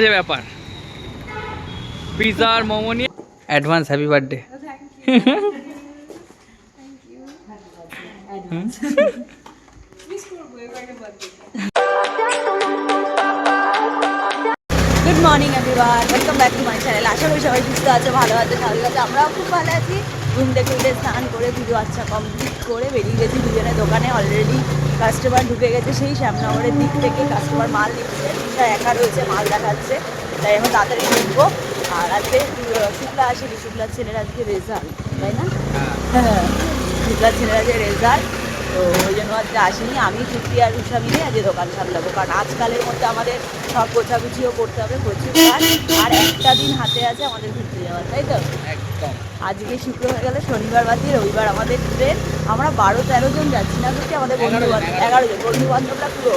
আছে ব্যাপার। পিৎজা আর মোমো নিয়ে advance happy birthday good morning everyone welcome back to my channel আশা করি সবাই সুস্থ আছে ভালো আছে স্বাভাবিক আছে। আমরাও খুব ভালো আছি। ঘুম থেকে উঠে স্নান করে পুজো আচ্ছা কমপ্লিট করে বেরিয়ে গেছি দুজনে দোকানে অলরেডি কাস্টমার ঢুকে গেছে সেই শ্যামনগরের দিক থেকে কাস্টমার মাল রিক্সা একা রয়েছে মাল দেখাচ্ছে। তাই এখন তাড়াতাড়ি ঢুকবো। আর আজকে শুক্লা আসেনি শুক্লার ছেলের আজকে রেজাল্ট তাই না? হ্যাঁ। শুক্লার ছেলের আজকে রেজাল্ট তো ওই জন্য আজকে আসেনি। আমি তৃপ্তি আর উষা মিলে আজকে দোকান সামলাবো। কারণ আজকালের মধ্যে আমাদের সব গোছাগুছিও করতে হবে প্রচুর কাজ। আর একটা দিন হাতে আছে আমাদের ঘুরতে যাওয়ার তাই তো? আজকে শুক্র হয়ে গেলে শনিবার বাদ দিয়ে রবিবার আমাদের ট্রেন। আমরা বারো তেরো জন যাচ্ছি না সত্যি আমাদের বন্ধু বান্ধব এগারো জন। বন্ধু বান্ধবরা পুরো।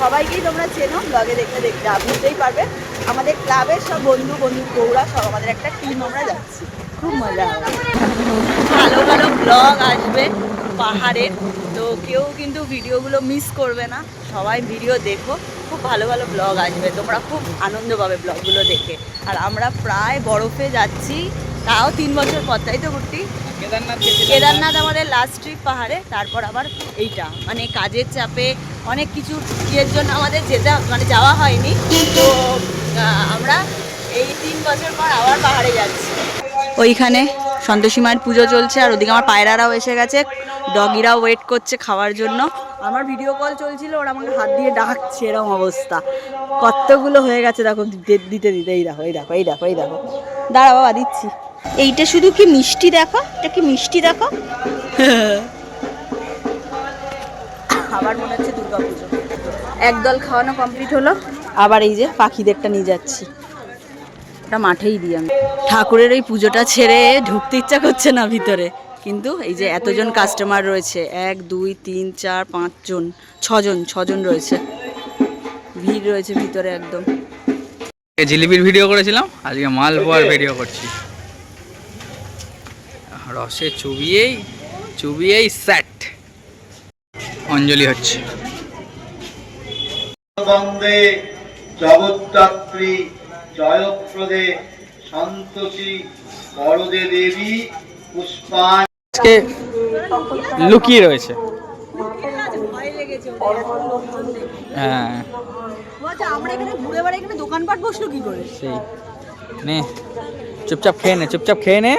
সবাইকেই তোমরা চেনো ব্লগে দেখতে দেখতে বুঝতেই পারবে আমাদের ক্লাবের সব বন্ধু বন্ধু বউরা সব আমাদের একটা টিম আমরা যাচ্ছি। খুব মজা হবে। ভালো ভালো ব্লগ আসবে পাহাড়ের তো কেউ কিন্তু ভিডিওগুলো মিস করবে না। সবাই ভিডিও দেখো। খুব ভালো ভালো ব্লগ আসবে। তোমরা খুব আনন্দ পাবে ব্লগগুলো দেখে। আর আমরা প্রায় বরফে যাচ্ছি। তাও তিন বছর পর তাই তো ঘুরতি কেদারনাথ আমাদের লাস্ট ট্রিপ পাহাড়ে তারপর আবার এইটা। মানে কাজের চাপে অনেক কিছু ইয়ের জন্য আমাদের যেতে মানে যাওয়া হয়নি। তো আমরা এই তিন বছর পর আবার পাহাড়ে যাচ্ছি। ওইখানে সন্তোষী মায়ের পুজো চলছে আর ওদিকে আমার পায়রারাও এসে গেছে। ডগিরাও ওয়েট করছে খাওয়ার জন্য। আমার ভিডিও কল চলছিল ওরা আমাকে হাত দিয়ে ডাকছে এরকম অবস্থা। কতগুলো হয়ে গেছে দেখো দিতে দিতে দিতে এই দেখো এই দেখো এই দেখো এই দেখো। দাঁড়া বাবা দিচ্ছি। এইটা শুধু কি মিষ্টি দেখো? এটা কি মিষ্টি দেখো? আবার মনে হচ্ছে দুর্গা পুজো। একদল খাওয়ানো কমপ্লিট হলো আবার এই যে পাখিদেরটা নিয়ে যাচ্ছি। এটা মাঠেই দিই আমি। ঠাকুরের এই পুজোটা ছেড়ে ঢুকতে ইচ্ছা করছে না ভিতরে। কিন্তু এই যে এতজন কাস্টমার রয়েছে এক দুই তিন চার পাঁচজন ছজন ছজন রয়েছে। ভিড় রয়েছে ভিতরে একদম। জিলিপির ভিডিও করেছিলাম আজকে মালপোয়ার ভিডিও করছি। রসে চুবিয়েই চুবিয়েই স্যাট অঞ্জলি হচ্ছে। বন্দে জগদ্ধাত্রী জয়প্রদে সন্তোষী বরদে দেবী পুষ্পান আজকে লুকিয়ে রয়েছে। হ্যাঁ। আমরা এখানে ঘুরে বেড়াই এখানে দোকানপাট বসল কি করে? সেই। নে চুপচাপ খেয়ে নে চুপচাপ খেয়ে নে।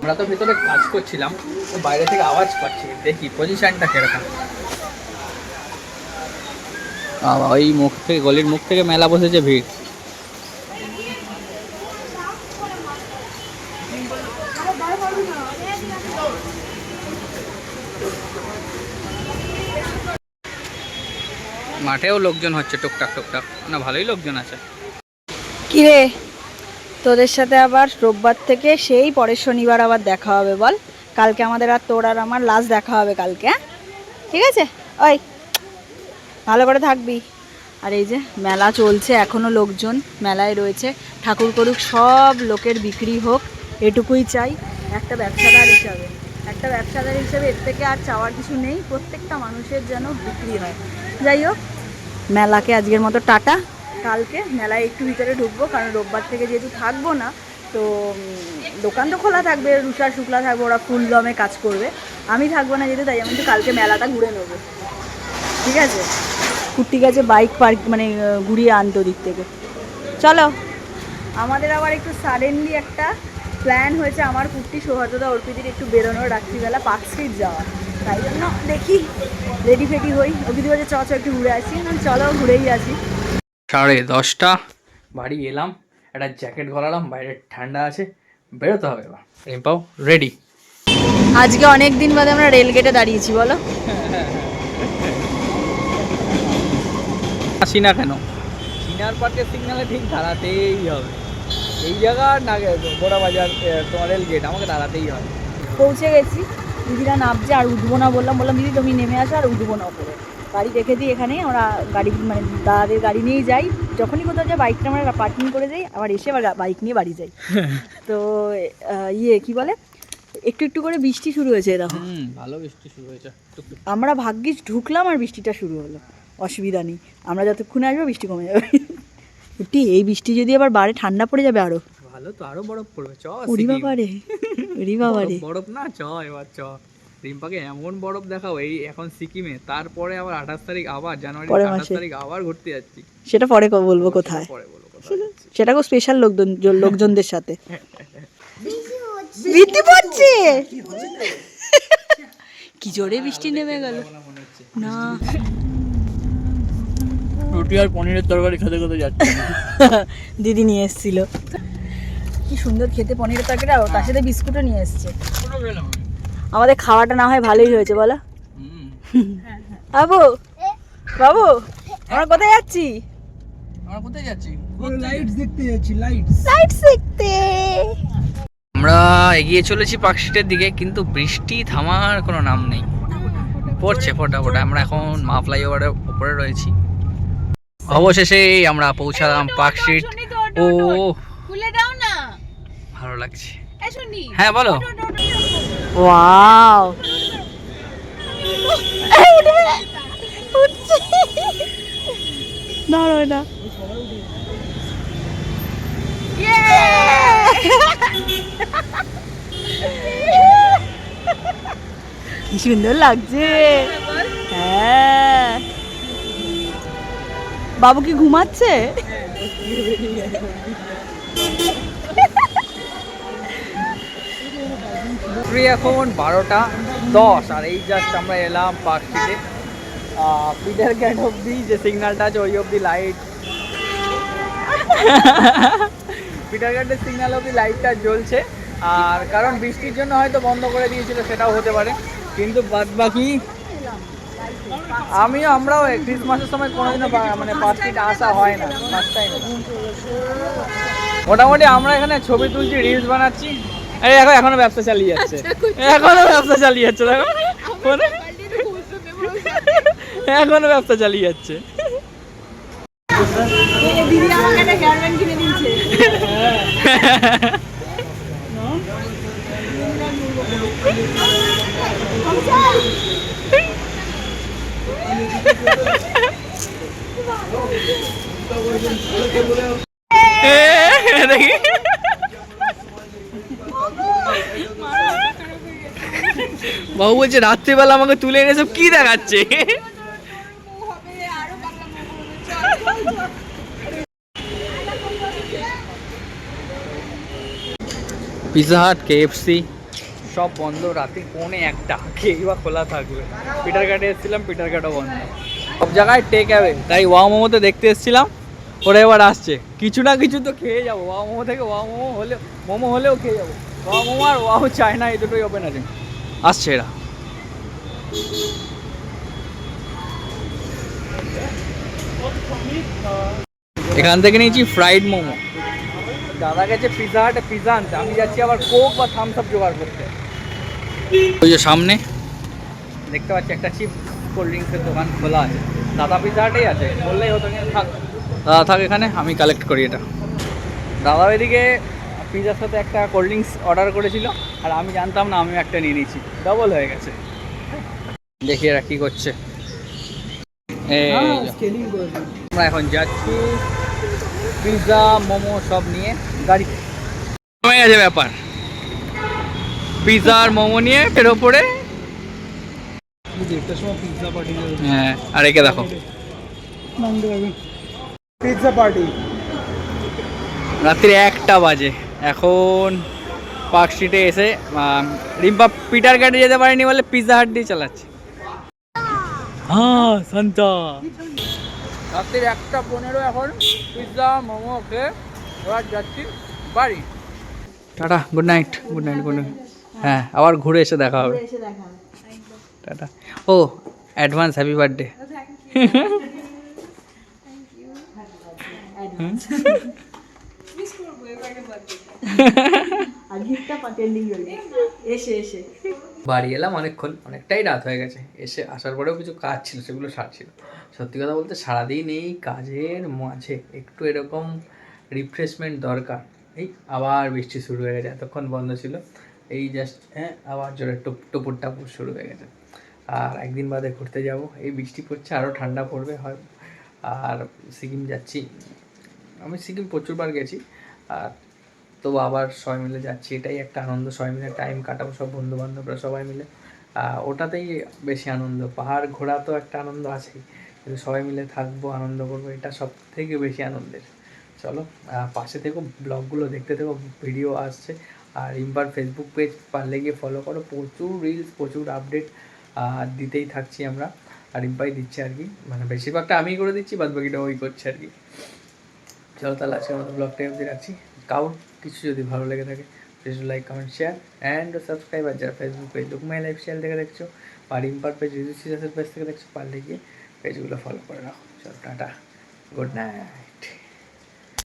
আমরা তো ভেতরে কাজ করছিলাম তো বাইরে থেকে আওয়াজ পাচ্ছি দেখি পজিশনটা কীরকম। বাবা ওই মুখ থেকে গলির মুখ থেকে মেলা বসেছে ভিড়। মাঠেও লোকজন হচ্ছে টুকটাক টুকটাক। না ভালোই লোকজন আছে। কিরে? তোদের সাথে আবার রোববার থেকে সেই পরের শনিবার আবার দেখা হবে, বল। কালকে আমাদের আর তোর আর আমার লাস্ট দেখা হবে কালকে হ্যাঁ? ঠিক আছে? ওই, ভালো করে থাকবি। আর এই যে মেলা চলছে, এখনও লোকজন মেলায় রয়েছে। ঠাকুর করুক, সব লোকের বিক্রি হোক, এটুকুই চাই। একটা ব্যবসাদার হিসাবে, একটা ব্যবসাদার হিসাবে এর থেকে আর চাওয়ার কিছু নেই। প্রত্যেকটা মানুষের যেন বিক্রি হয়। যাই হোক, মেলাকে আজকের মতো টাটা। কালকে মেলায় একটু ভিতরে ঢুকবো, কারণ রোববার থেকে যেহেতু থাকব না, তো দোকান তো খোলা থাকবে রুষা শুক্লা থাকবে, ওরা ফুল দমে কাজ করবে। আমি থাকব না যেহেতু তাই আমি তো কালকে মেলাটা ঘুরে নেব। ঠিক আছে? কুর্তি গেছে বাইক পার্ক মানে ঘুরিয়ে আনতো দিক থেকে। চলো। আমাদের আবার একটু সাডেনলি একটা প্ল্যান হয়েছে, আমার কুর্তি সৌহার্দদা অর্পিতির একটু বেরোনোর রাত্রিবেলা পার্ক স্ট্রিট যাওয়া তাই জন্য দেখি রেডি ফেডি হই। অর্পিতি বলছে, চ চ, একটু ঘুরে আসি। চলো, ঘুরেই আসি। সাড়ে দশটা। বাড়ি এলাম একটা জ্যাকেট গলালাম বাইরে ঠান্ডা আছে বেরোতে হবে এবার। রিম্পাও রেডি আজকে অনেক দিন বাদে আমরা রেল গেটে দাঁড়িয়েছি বলো। আসি না কেন? চিনার পার্কের সিগনালে ঠিক দাঁড়াতেই হবে। এই জায়গা না গোড়া বাজার তোমার রেল গেট আমাকে দাঁড়াতেই হবে। পৌঁছে গেছি। দিদিরা নামছে আর উঠবো না বললাম বললাম দিদি তুমি নেমে আসো আর উঠবো না ওপরে গাড়ি রেখে দিই এখানে আমরা গাড়ি মানে দাদাদের গাড়ি নিয়েই যাই। যখনই কোথাও যাই বাইকটা আমরা পার্কিং করে যাই আবার এসে আবার বাইক নিয়ে বাড়ি যাই। তো ইয়ে কি বলে? একটু একটু করে বৃষ্টি শুরু হয়েছে দেখো। ভালো বৃষ্টি শুরু হয়েছে। আমরা ভাগ্যিস ঢুকলাম আর বৃষ্টিটা শুরু হলো। অসুবিধা নেই। আমরা যতক্ষণে আসব বৃষ্টি কমে যাবে। সত্যি এই বৃষ্টি যদি আবার বাড়ে ঠান্ডা পড়ে যাবে আরও। ভালো তো আরও বরফ পড়বে চ উড়ি সিকিম। বাবা রে উড়ি বাবা রে বরফ- বরফ না চ এবার চ। রিম্পাকে এমন বরফ দেখাও এই এখন সিকিমে। তারপরে আবার আঠাশ তারিখ আবার জানুয়ারি আঠাশ তারিখ আবার ঘুরতে যাচ্ছি। সেটা পরে বলব কোথায়? পরে বলো কোথায় যাচ্ছি। সেটাকেও স্পেশাল লোকজন লোকজনদের সাথে। বৃষ্টি পড়ছে! কি জোরে বৃষ্টি নেমে গেল। না। রুটি আর পনিরের তরকারি খেতে খেতে যাচ্ছে। দিদি নিয়ে এসেছিল। কি সুন্দর খেতে পনিরের তরকারি আর তার সাথে বিস্কুটও নিয়ে এসছে। আমাদের খাওয়াটা না হয় ভালোই হয়েছে বলো বাবু বাবু আমরা কোথায় যাচ্ছি আমরা কোথায় যাচ্ছি লাইটস দেখতে আমরা এগিয়ে চলেছি পার্কস্ট্রিটের দিকে কিন্তু বৃষ্টি থামার কোনো নাম নেই পড়ছে ফোটা ফোটা আমরা এখন মা ফ্লাইওভারের উপরে রয়েছি অবশেষে আমরা পৌঁছালাম স্ট্রিট ও খুলে দাও না ভালো লাগছে হ্যাঁ বলো ওয়াও দাঁড়ায় না কি সুন্দর লাগছে। হ্যাঁ। বাবু কি ঘুমাচ্ছে? এখন বারোটা দশ, আর এই জাস্ট আমরা এলাম পার্ক স্ট্রিটে পিটার গ্যাট অব্দি যে সিগন্যালটা আছে, ওই অব্দি লাইট পিটার গ্যাটের সিগন্যাল অব্দি লাইটটা জ্বলছে, আর কারণ বৃষ্টির জন্য হয়তো বন্ধ করে দিয়েছিল, সেটাও হতে পারে। কিন্তু বাদ বাকি আমিও আমরাও ক্রিসমাসের সময় কোনোদিনও মানে পার্ক স্ট্রিট আসা হয় না মোটামুটি আমরা এখানে ছবি তুলছি রিলস বানাচ্ছি। আরে এখন এখনও ব্যবসা চালিয়ে যাচ্ছে। এখনও ব্যবসা চালিয়ে যাচ্ছে দেখো। এখনও ব্যবসা চালিয়ে যাচ্ছে। দিদি আমাকে একটা হেয়ার ব্যান্ড কিনে দিয়েছে এ, দেখি বাবু বলছে, রাত্রিবেলা আমাকে তুলে এনে সব কি দেখাচ্ছে? পিৎজা হাট কেএফসি সব বন্ধ রাত্রি পৌনে একটা খেয়েই বা খোলা থাকবে। পিটার ঘাটে এসেছিলাম পিটার ঘাটও বন্ধ। সব জায়গায় টেক অ্যাওয়ে তাই ওয়া মোমোতে দেখতে এসেছিলাম, ওরা এবার আসছে। কিছু না কিছু তো খেয়ে যাব। ওয়া মোমো থেকে ওয়া মোমো হলে মোমো হলেও খেয়ে যাব। ওয়া মোমো আর ওয়াও চায়না এই দুটোই ওপেন আছে। আসছে এরা। এখান থেকে নিয়েছি ফ্রাইড মোমো। দাদা গেছে পিৎজা হাটে পিজা আনতে। আমি যাচ্ছি আবার কোক বা থামস আপ জোগাড় করতে। ওই যে সামনে। দেখতে পাচ্ছি একটা চিপ কোল্ড ড্রিঙ্কসের দোকান খোলা আছে। দাদা পিৎজা হাটেই আছে। বললেই হতো থাক। দাদা থাক এখানে আমি কালেক্ট করি এটা। দাদা এদিকে পিৎজার সাথে একটা কোল্ড ড্রিঙ্কস অর্ডার করেছিল। আর আমি জানতাম না আমিও একটা নিয়ে নিয়েছি। ডবল হয়ে গেছে। দেখি এরা কী করছে। এই যে। আমরা এখন যাচ্ছি পিৎজা মোমো সব নিয়ে গাড়ি। কমে গেছে ব্যাপার। পিৎজা আর মোমো নিয়ে এর ওপরে। হ্যাঁ আর একে দেখো। পিৎজা পার্টি রাত্রি একটা বাজে। এখন পার্ক স্ট্রিটে এসে রিম্পা পিটার ঘাটে যেতে পারেনি বলে পিৎজা হাট দিয়ে চালাচ্ছে। হ্যাঁ শান্তা। রাত্রির একটা পনেরো এখন। পিৎজা মোমো খেয়ে এবার যাচ্ছি বাড়ি। Tata good night good night good night হ্যাঁ আবার ঘুরে এসে দেখা হবে। টাটা। ও অ্যাডভান্স হ্যাপি বার্থডে আর বাড়ি এলাম অনেকক্ষণ অনেকটাই রাত হয়ে গেছে। এসে আসার পরেও কিছু কাজ ছিল সেগুলো সারছিল সত্যি কথা বলতে সারাদিন এই কাজের মাঝে একটু এরকম রিফ্রেশমেন্ট দরকার। এই আবার বৃষ্টি শুরু হয়ে গেছে এতক্ষণ বন্ধ ছিল। এই জাস্ট হ্যাঁ আবার জোরে টুপ টুপুর টাপুর শুরু হয়ে গেছে। আর একদিন বাদে ঘুরতে যাব। এই বৃষ্টি পড়ছে আরও ঠান্ডা পড়বে হয়। আর সিকিম যাচ্ছি। আমি সিকিম প্রচুরবার গেছি। আর তো আবার সবাই মিলে যাচ্ছি। এটাই একটা আনন্দ। সবাই মিলে টাইম কাটাবো, সব বন্ধু বান্ধবরা সবাই মিলে। ওটাতেই বেশি আনন্দ। পাহাড় ঘোরা তো একটা আনন্দ আছেই। কিন্তু সবাই মিলে থাকব, আনন্দ করব, এটা সব থেকে বেশি আনন্দের। চলো পাশে থেকো, ব্লগগুলো দেখতে থেকো, ভিডিও আসছে। আর ইম্পার ফেসবুক পেজ পারলে গিয়ে ফলো করো। প্রচুর রিলস প্রচুর আপডেট দিতেই থাকছি আমরা। আর ইম্পাই দিচ্ছে আর কি। মানে বেশিরভাগটা আমিই করে দিচ্ছি বাদ বাকিটা ওই করছে আর কি। চলো তাহলে আজকের মতো ব্লগটা অবধি রাখছি। কাউর কিছু যদি ভালো লেগে থাকে please like comment share and subscribe আর যারা Facebook page look my lifestyle থেকে দেখছ আর ইম্পার পেজ রিজু সিরাসের পেজ থেকে দেখছ, পারলে গিয়ে পেজগুলো ফলো করে রাখো। চল, টাটা গুড নাইট